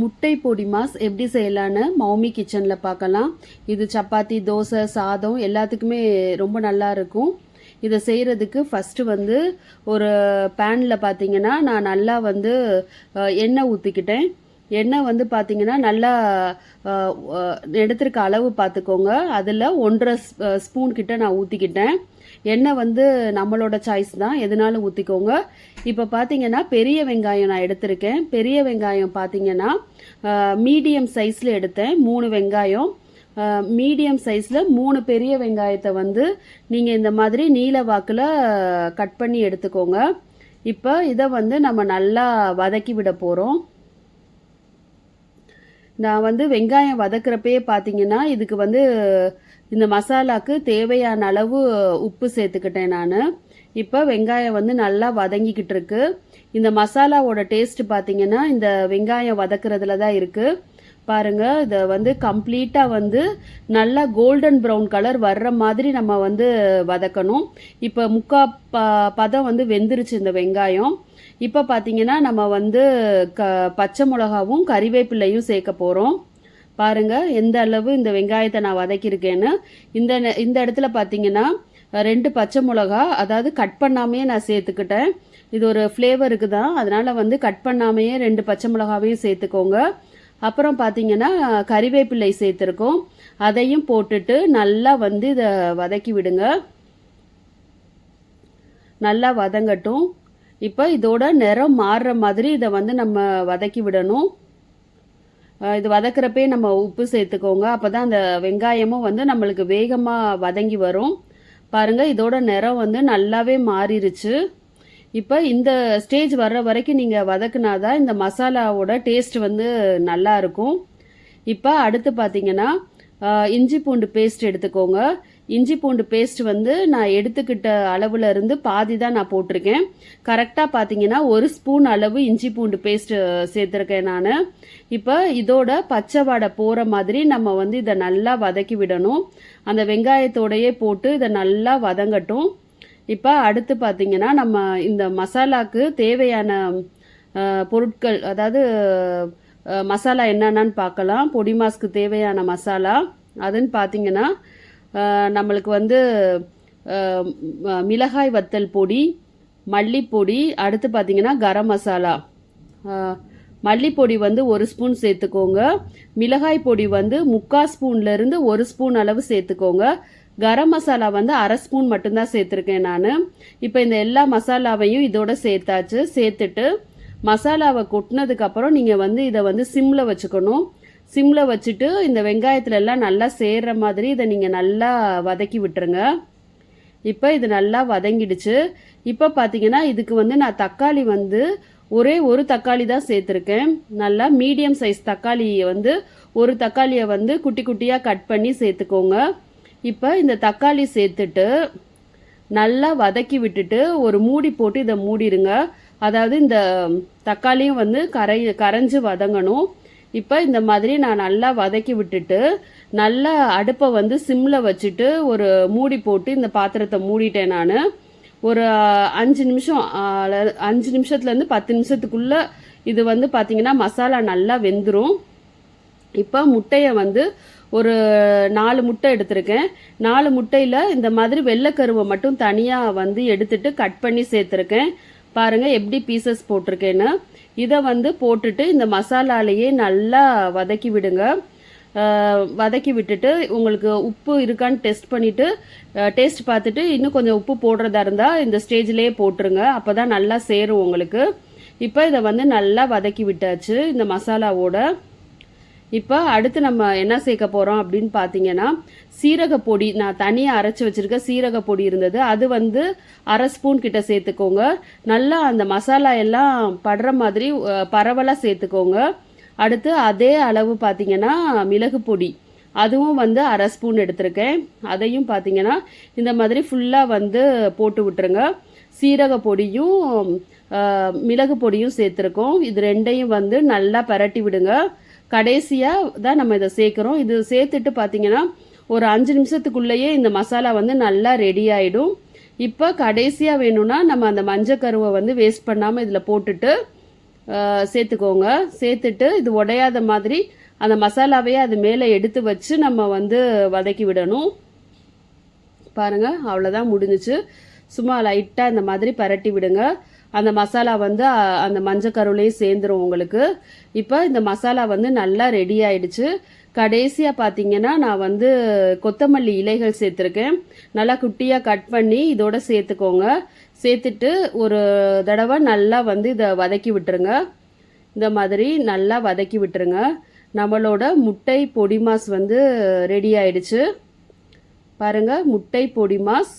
முட்டை பொடி மாஸ் எப்படி செய்யலான்னு மௌமி கிச்சனில் பார்க்கலாம். இது சப்பாத்தி தோசை சாதம் எல்லாத்துக்குமே ரொம்ப நல்லா இருக்கும். இதை செய்கிறதுக்கு ஃபஸ்ட்டு வந்து ஒரு பேனில் பார்த்தீங்கன்னா நான் நல்லா வந்து எண்ணெய் ஊற்றிக்கிட்டேன் எண்ணெய் வந்து பார்த்தீங்கன்னா நல்லா எடுத்துருக்க எடுத்திருக்க அளவு பார்த்துக்கோங்க அதில் ஒன்றரை ஸ்பூன் கிட்ட நான் ஊற்றிக்கிட்டேன் எண்ணெய் வந்து நம்மளோட சாய்ஸ் தான். எதுனாலும் ஊற்றிக்கோங்க இப்போ பார்த்தீங்கன்னா பெரிய வெங்காயம் நான் எடுத்திருக்கேன். பெரிய வெங்காயம் பார்த்தீங்கன்னா மீடியம் சைஸில் எடுத்தேன். மூணு வெங்காயம். மீடியம் சைஸில் மூணு பெரிய வெங்காயத்தை வந்து நீங்கள் இந்த மாதிரி நீல வாக்கில் கட் பண்ணி எடுத்துக்கோங்க. இப்போ இதை வந்து நம்ம நல்லா வதக்கி விட போகிறோம் நான் வந்து வெங்காயம் வதக்குறப்பயே பார்த்தீங்கன்னா இதுக்கு வந்து இந்த மசாலாக்கு தேவையான அளவு உப்பு சேர்த்துக்கிட்டேன் நான். இப்போ வெங்காயம் வந்து நல்லா வதங்கிக்கிட்டு இருக்கு. இந்த மசாலாவோட டேஸ்ட் பார்த்தீங்கன்னா இந்த வெங்காயம் வதக்குறதுல தான் இருக்குது பாருங்க இதை வந்து கம்ப்ளீட்டாக வந்து நல்லா கோல்டன் ப்ரௌன் கலர் வர்ற மாதிரி நம்ம வந்து வதக்கணும். இப்போ முக்கா ப பதம் வந்து வெந்துருச்சு இந்த வெங்காயம். இப்போ பார்த்தீங்கன்னா நம்ம வந்து க பச்சை மிளகாவும் கறிவேப்பிலையும் சேர்க்க போகிறோம் பாருங்க எந்த அளவு இந்த வெங்காயத்தை நான் வதக்கியிருக்கேன்னு. இந்த இந்த இடத்துல பார்த்தீங்கன்னா ரெண்டு பச்சை மிளகா அதாவது கட் பண்ணாமையே நான் சேர்த்துக்கிட்டேன். இது ஒரு ஃப்ளேவருக்கு தான் அதனால் வந்து கட் பண்ணாமையே ரெண்டு பச்சை மிளகாவையும் சேர்த்துக்கோங்க. அப்புறம் பார்த்தீங்கன்னா கறிவேப்பிலை சேர்த்துருக்கோம். அதையும் போட்டுட்டு நல்லா வந்து இதை வதக்கி விடுங்க. நல்லா வதங்கட்டும். இப்போ இதோட நிறம் மாறுற மாதிரி இதை வந்து நம்ம வதக்கி விடணும். இது வதக்குறப்பே நம்ம உப்பு சேர்த்துக்கோங்க. அப்போ தான் அந்த வெங்காயமும் வந்து நம்மளுக்கு வேகமாக வதங்கி வரும். பாருங்கள் இதோட நிறம் வந்து நல்லாவே மாறிடுச்சு இப்போ இந்த ஸ்டேஜ் வர்ற வரைக்கும் நீங்கள் வதக்குனாதான் இந்த மசாலாவோட டேஸ்ட் வந்து நல்லா இருக்கும். இப்போ அடுத்து பார்த்தீங்கன்னா இஞ்சி பூண்டு பேஸ்ட் எடுத்துக்கோங்க. இஞ்சி பூண்டு பேஸ்ட் வந்து நான் எடுத்துக்கிட்ட அளவில் இருந்து பாதி தான் நான் போட்டிருக்கேன். கரெக்டாக பார்த்தீங்கன்னா ஒரு ஸ்பூன் அளவு இஞ்சி பூண்டு பேஸ்ட் சேர்த்துருக்கேன் நான். இப்போ இதோட பச்சை வாடை போகிற மாதிரி நம்ம வந்து இதை நல்லா வதக்கி விடணும். அந்த வெங்காயத்தோடையே போட்டு இதை நல்லா வதங்கட்டும். இப்போ அடுத்து பார்த்தீங்கன்னா நம்ம இந்த மசாலாக்கு தேவையான பொருட்கள் அதாவது மசாலா என்னென்னு பார்க்கலாம் பொடி மாஸ்க்கு தேவையான மசாலா. அதுன்னு பார்த்தீங்கன்னா நம்மளுக்கு வந்து மிளகாய் வத்தல் பொடி மல்லிப்பொடி அடுத்து பார்த்திங்கன்னா கரம் மசாலா. மல்லிப்பொடி வந்து ஒரு ஸ்பூன் சேர்த்துக்கோங்க. மிளகாய் பொடி வந்து முக்கால் ஸ்பூன்லேருந்து ஒரு ஸ்பூன் அளவு சேர்த்துக்கோங்க. கரம் மசாலா வந்து அரை ஸ்பூன் மட்டும்தான் சேர்த்துருக்கேன் நான். இப்போ இந்த எல்லா மசாலாவையும் இதோட சேர்த்தாச்சு. சேர்த்துட்டு மசாலாவை கொட்டினதுக்கப்புறம் நீங்கள் வந்து இதை வந்து சிம்மில் வச்சுக்கணும். சிம்மில் வச்சுட்டு இந்த வெங்காயத்துல எல்லாம் நல்லா சேர்கிற மாதிரி இதை நீங்கள் நல்லா வதக்கி விட்டுருங்க. இப்போ இது நல்லா வதங்கிடுச்சு. இப்போ பார்த்தீங்கன்னா இதுக்கு வந்து நான் தக்காளி வந்து ஒரே ஒரு தக்காளி தான் சேர்த்துருக்கேன். நல்லா மீடியம் சைஸ் தக்காளியை வந்து ஒரு தக்காளியை வந்து குட்டி குட்டியாக கட் பண்ணி சேர்த்துக்கோங்க. இப்போ இந்த தக்காளி சேர்த்துட்டு நல்லா வதக்கி விட்டுட்டு ஒரு மூடி போட்டு இதை மூடிடுங்க அதாவது இந்த தக்காளியும் வந்து கரை கரைஞ்சி வதங்கணும். இப்போ இந்த மாதிரி நான் நல்லா வதக்கி விட்டுட்டு நல்லா அடுப்பை வந்து சிம்மில் வச்சுட்டு ஒரு மூடி போட்டு இந்த பாத்திரத்தை மூடிட்டேன் நான். ஒரு அஞ்சு நிமிஷம் அஞ்சு நிமிஷத்துலேருந்து பத்து நிமிஷத்துக்குள்ளே இது வந்து பார்த்திங்கன்னா மசாலா நல்லா வெந்துடும் இப்போ முட்டையை வந்து ஒரு நாலு முட்டை எடுத்திருக்கேன். நாலு முட்டையில் இந்த மாதிரி வெள்ளைக்கருவை மட்டும் தனியாக வந்து எடுத்துட்டு கட் பண்ணி சேர்த்துருக்கேன். பாருங்கள் எப்படி பீசஸ் போட்டிருக்கேன்னு. இதை வந்து போட்டுட்டு இந்த மசாலாலேயே நல்லா வதக்கி விடுங்க. வதக்கி விட்டுட்டு உங்களுக்கு உப்பு இருக்கான்னு டெஸ்ட் பண்ணிவிட்டு டேஸ்ட் பார்த்துட்டு இன்னும் கொஞ்சம் உப்பு போடுறதா இருந்தால் இந்த ஸ்டேஜ்லேயே போட்டுருங்க. அப்போ தான் நல்லா சேரும் உங்களுக்கு. இப்போ இதை வந்து நல்லா வதக்கி விட்டாச்சு இந்த மசாலாவோட. இப்போ அடுத்து நம்ம என்ன சேர்க்க போகிறோம் அப்படின்னு பார்த்தீங்கன்னா சீரக பொடி. நான் தனியாக அரைச்சி வச்சுருக்க சீரக பொடி இருந்தது. அது வந்து அரை ஸ்பூன் கிட்ட சேர்த்துக்கோங்க. நல்லா அந்த மசாலா எல்லாம் படுற மாதிரி பரவலாக சேர்த்துக்கோங்க. அடுத்து அதே அளவு பார்த்தீங்கன்னா மிளகு பொடி. அதுவும் வந்து அரை ஸ்பூன் எடுத்திருக்கேன். அதையும் பார்த்தீங்கன்னா இந்த மாதிரி ஃபுல்லாக வந்து போட்டு விட்டுருங்க. சீரக பொடியும் மிளகு பொடியும் சேர்த்துருக்கோம். இது ரெண்டையும் வந்து நல்லா பரட்டி விடுங்க. கடைசியாக தான் நம்ம இதை சேர்க்குறோம். இது சேர்த்துட்டு பார்த்தீங்கன்னா ஒரு அஞ்சு நிமிஷத்துக்குள்ளேயே இந்த மசாலா வந்து நல்லா ரெடி ஆகிடும் இப்போ கடைசியாக வேணும்னா நம்ம அந்த மஞ்சள் கருவை வந்து வேஸ்ட் பண்ணாமல் இதில் போட்டுட்டு சேர்த்துக்கோங்க. சேர்த்துட்டு இது உடையாத மாதிரி அந்த மசாலாவையே அது மேலே எடுத்து வச்சு நம்ம வந்து வதக்கி விடணும். பாருங்கள் அவ்வளோதான் முடிஞ்சிச்சு. சும்மா லைட்டாக இந்த மாதிரி பரட்டி விடுங்க. அந்த மசாலா வந்து அந்த மஞ்சக்கருளையும் சேர்ந்துரும் உங்களுக்கு. இப்போ இந்த மசாலா வந்து நல்லா ரெடி ஆயிடுச்சு. கடைசியாக பார்த்தீங்கன்னா நான் வந்து கொத்தமல்லி இலைகள் சேர்த்துருக்கேன். நல்லா குட்டியாக கட் பண்ணி இதோட சேர்த்துக்கோங்க. சேர்த்துட்டு ஒரு தடவை நல்லா வந்து இதை வதக்கி விட்டுருங்க. இந்த மாதிரி நல்லா வதக்கி விட்டுருங்க. நம்மளோட முட்டை பொடி மாஸ் வந்து ரெடி ஆயிடுச்சு. பாருங்கள் முட்டை பொடி மாஸ்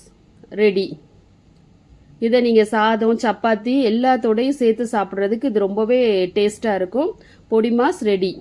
ரெடி இதை நீங்கள் சாதம் சப்பாத்தி எல்லாத்தோடையும் சேர்த்து சாப்பிட்றதுக்கு இது ரொம்பவே டேஸ்ட்டாக இருக்கும். பொடி மாஸ் ரெடி